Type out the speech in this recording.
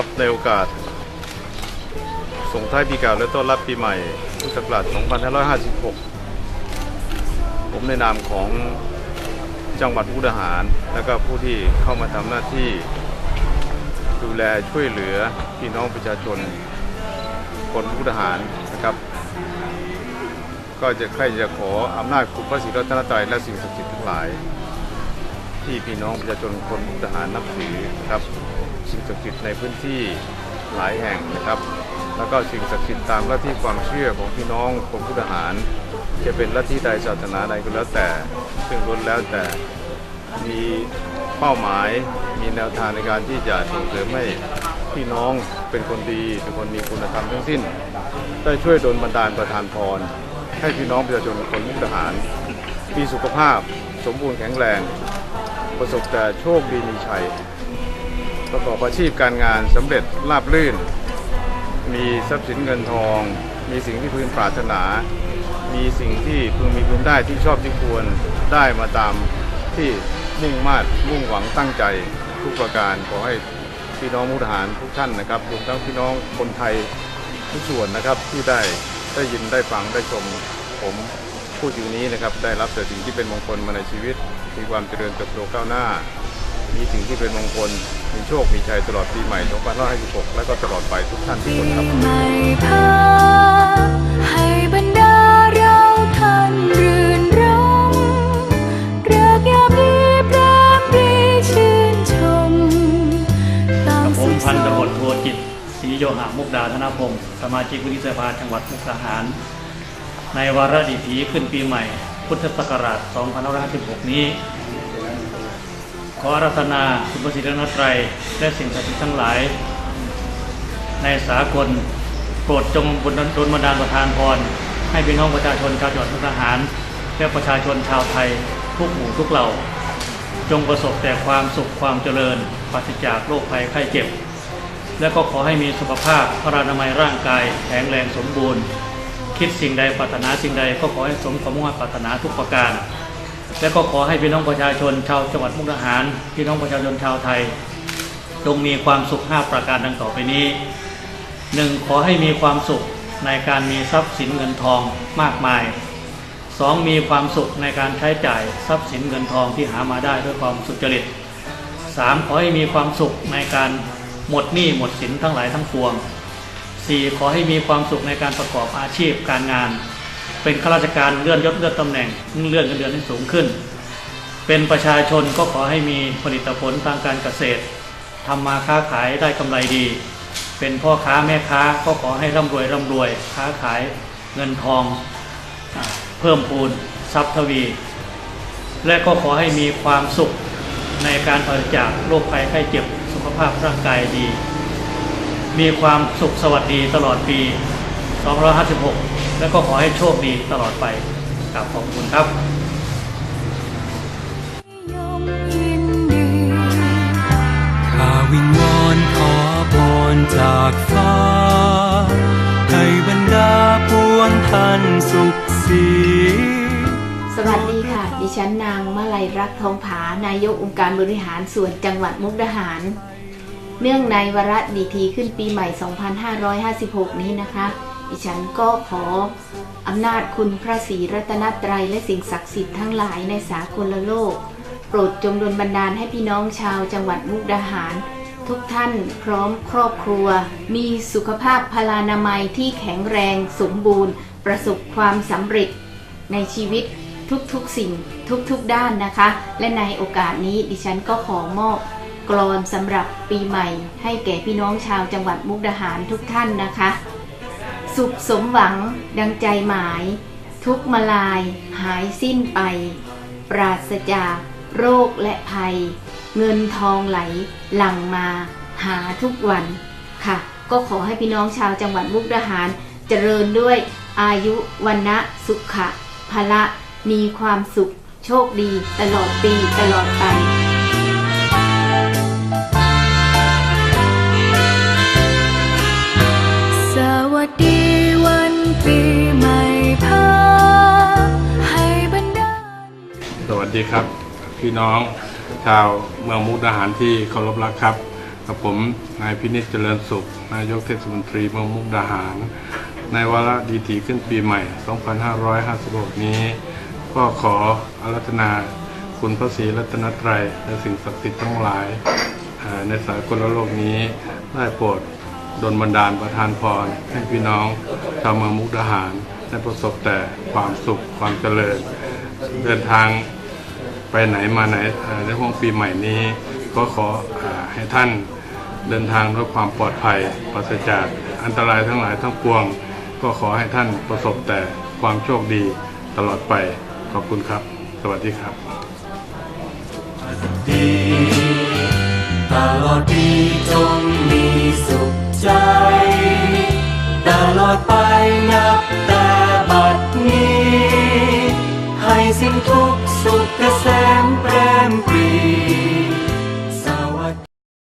ครับในโอกาส ส่งท้ายปีเก่าและต้อนรับปีใหม่พุทธศักราช 2556 ผมในนามของจังหวัดมุกดาหาร และก็ผู้ที่เข้ามาทำหน้าที่ดูแลช่วยเหลือพี่น้องประชาชน คนมุกดาหารนะครับ ก็จะใครจะขออำนาจคุณพระศรีรัตนตรัยและสิ่งศักดิ์สิทธิ์ทั้งหลาย ที่พี่น้องประชาชนคนมุกดาหารนับถือนะครับ สิ่งศักดิ์สิทธิ์ในพื้นที่หลายแห่งนะครับ แล้วก็สิ่งศักดิ์สิทธิ์ตามลัทธิความเชื่อของพี่น้องคนมุกดาหาร จะเป็นลัทธิใดศาสนาใดก็แล้วแต่ ซึ่งล้วนแล้วแต่มีเป้าหมายมีแนวทางในการที่จะส่งเสริมให้พี่น้องเป็นคนดีเป็นคนมีคุณธรรมทั้งสิ้น ได้ช่วยดลบันดาลประทานพร ให้พี่น้องประชาชนคนมุกดาหาร มีสุขภาพสมบูรณ์แข็งแรง ประสบแต่โชคดีมีชัย ประกอบอาชีพการงานสำเร็จราบรื่น มีทรัพย์สินเงินทอง มีสิ่งที่พึงปรารถนา มีสิ่งที่พึงมีพึงได้ที่ชอบที่ควรได้มาตามที่มุ่งมา่มุ่งหวังตั้งใจทุกประการขอให้พี่น้องมุทหารทุกท่านนะครับรวมทั้งพี่น้องคนไทยทุกส่วนนะครับที่ได้ได้ยินได้ฟังได้ชมผมพูดอยู่นี้นะครับได้รับแต่สิ่งที่เป็นมงคลมาในชีวิต มีความเจริญเติบโตก้าวหน้า มีสิ่งที่เป็นมงคล มีโชค มีชัยตลอดปีใหม่2556และก็ตลอดไปทุกท่านทุกคนครับพาให้บรรดาเราท่านรื่นรมรือกยามีปราปรีชื่นชมตามกับผมพันตำรวจโทจิตศรีโยหะมุกดาธนพงศ์สมาชิกวุฒิสภาจังหวัดมุกดาหาร ในวาระดิถีขึ้นปีใหม่ พุทธศักราช2556 นี้ ขออารัธนาคุณพระศรีรัตนตรัยและสิ่งศักดิ์สิทธิ์ทั้งหลาย ในสากลโปรดจงบุญดลบันดาลประทานพรให้พี่น้องประชาชนชาวจังหวัดมุกดาหาร และประชาชนชาวไทยทุกหมู่ทุกเหล่า จงประสบแต่ความสุขความเจริญปราศจากโรคภัยไข้เจ็บ และก็ขอให้มีสุขภาพพรานามัยร่างกายแข็งแรงสมบูรณ์ คิดสิ่งใดปรารถนาสิ่งใดก็ขอให้สมความมุ่งมั่นปรารถนาทุกประการ และก็ขอให้พี่น้องประชาชนชาวจังหวัดมุกดาหารพี่น้องประชาชนชาวไทยจงมีความสุข 5 ประการดังต่อไปนี้ 1. ขอให้มีความสุขในการมีทรัพย์สินเงินทองมากมาย 2. มีความสุขในการใช้จ่ายทรัพย์สินเงินทองที่หามาได้ด้วยความสุจริต 3. ขอให้มีความสุขในการหมดหนี้หมดสินทั้งหลายทั้งปวง 4. ขอให้มีความสุขในการประกอบอาชีพการงาน เป็นข้าราชการเลื่อนยศเลื่อนตำแหน่งเลื่อนเงินเดือนให้สูงขึ้น เป็นประชาชนก็ขอให้มีผลิตผลทางการเกษตรทำมาค้าขายได้กำไรดี เป็นพ่อค้าแม่ค้าก็ขอให้ร่ำรวยร่ำรวย ค้าขายเงินทอง เพิ่มพูนทรัพย์ทวี และก็ขอให้มีความสุขในการปราศจากโรคภัยไข้เจ็บสุขภาพร่างกายดี มีความสุขสวัสดีตลอดปี 256 และก็ขอให้โชคดีตลอดไปกราบขอบคุณครับข้าวิงวอนขอพรจากฟ้า ให้บรรดาปวงท่านสุขสีสวัสดีค่ะ ดิฉันนางมาลัยรักทองผานายกองค์การบริหารส่วนจังหวัดมุกดาหาร เนื่องในวาระดีทีขึ้นปีใหม่ 2556 นี้นะคะ ดิฉันก็ขออำนาจคุณพระศรีรัตนตรัยและสิ่งศักดิ์สิทธิ์ทั้งหลายในสากลโลก โปรดจงดลบันดาลให้พี่น้องชาวจังหวัดมุกดาหาร ทุกท่านพร้อมครอบครัว มีสุขภาพพลานามัยที่แข็งแรงสมบูรณ์ ประสบความสำเร็จ ในชีวิตทุกๆสิ่งทุกๆด้านนะคะ และในโอกาสนี้ดิฉันก็ขอมอบกรอนสำหรับปีใหม่ ให้แก่พี่น้องชาวจังหวัดมุกดาหารทุกท่านนะคะ สุขสมหวังดังใจหมาย ทุกมาลายหายสิ้นไป ปราศจากโรคและภัย เงินทองไหลหลั่งมาหาทุกวันค่ะ ก็ขอให้พี่น้องชาวจังหวัดมุกดาหาร เจริญด้วยอายุวันนะสุขะพละมีความสุข โชคดีตลอดปีตลอดไป ดีวันปีใหม่พาให้บรรดาสวัสดีครับ พี่น้องชาวเมืองมุกดาหารที่เคารพรักครับกับผมนายพินิจเจริญสุข นายกเทศมนตรีเมืองมุกดาหาร ในวาระดีถีขึ้นปีใหม่ 2556 นี้ ก็ขออารัธนาคุณพระศรีรัตนตรัยและสิ่งศักดิ์สิทธิ์ทั้งหลายในสากลโลกนี้ได้โปรด ดลบันดาลประทานพรให้พี่น้องชาวเมืองมุกดาหารได้ประสบแต่ความสุขความเจริญ เดินทางไปไหนมาไหนในห่วงปีใหม่นี้ ก็ขอให้ท่านเดินทางด้วยความปลอดภัยปราศจากอันตรายทั้งหลายทั้งปวง ก็ขอให้ท่านประสบแต่ความโชคดีตลอดไปขอบคุณครับ สวัสดีครับดีตลอดปีจงมีสุข Sorry.